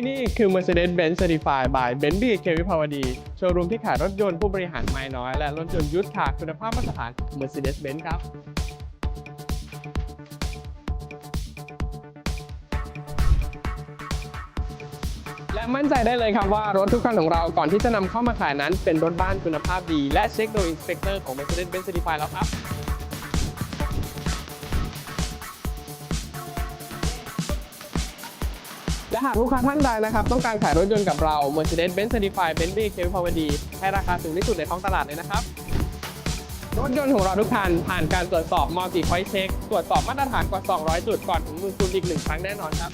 ที่นี่คือ Mercedes-Benz Certified by Benz BK วิภาวดีโชว์รูมที่ขายรถยนต์ผู้บริหารไม้น้อย และรถยนต์ยุทธค่ะคุณภาพมาตรฐาน Mercedes-Benz ครับและมั่นใจได้เลยครับว่ารถทุกคันของเราก่อนที่จะนำเข้ามาขายนั้น เป็นรถบ้านคุณภาพดี และเช็คโดยอินสเปกเตอร์ของ Mercedes-Benz Certified แล้วครับ และหากลูกค้าท่านใดนะครับต้องการขายรถยนต์กับเรา Mercedes-Benz Certified Benz BK วิภาวดี ให้ราคาสูงที่สุดในท้องตลาดเลยนะครับ รถยนต์ของเราทุกคันผ่านการตรวจสอบ Multi Point Check ตรวจสอบมาตรฐานกว่า 200 จุดก่อนถึงมือคุณอีกหนึ่งครั้งแน่นอนครับ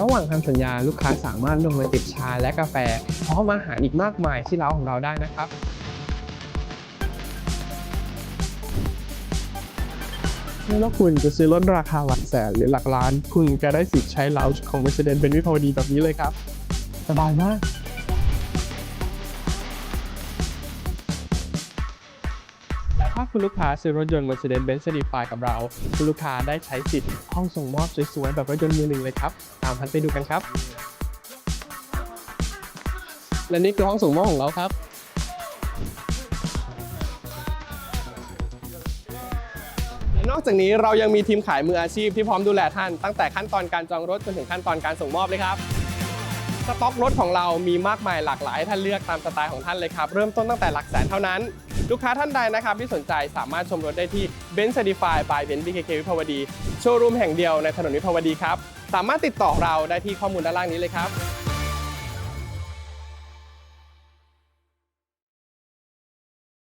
ระหว่างทำสัญญาลูกค้าสามารถลงมาติดชาและกาแฟพร้อมอาหารอีกมากมายที่ร้านของเราได้นะครับ ไม่ว่าคุณจะซื้อรถราคาหลักแสนหรือหลักล้าน คุณจะได้สิทธิ์ใช้เลาจ์ของ Mercedes เป็นวิภาวดีแบบนี้เลยครับ สบายมากถ้าคุณลูกค้าซื้อรถยนต์ Mercedes-Benz Certified กับเรา คุณลูกค้าได้ใช้สิทธิ์ห้องส่งมอบสวยๆ แบบรถยนต์มือหนึ่งเลยครับ ตามพันไปดูกันครับ และนี่คือห้องส่งมอบของเราครับ นอกจากนี้เรายังมีทีมขายมืออาชีพที่พร้อมดูแลท่านตั้งแต่ขั้นตอนการจองรถจนถึงขั้นตอนการส่งมอบเลยครับสต็อกรถของเรามีมากมายหลากหลายให้ท่านเลือกตามสไตล์ของท่านเลยครับ เริ่มต้นตั้งแต่หลักแสนเท่านั้น ลูกค้าท่านใดนะครับที่สนใจสามารถชมรถได้ที่ Benz Certified by Benz BKK วิภาวดี โชว์รูมแห่งเดียวในถนนวิภาวดีครับ สามารถติดต่อเราได้ที่ข้อมูลด้านล่างนี้เลยครับ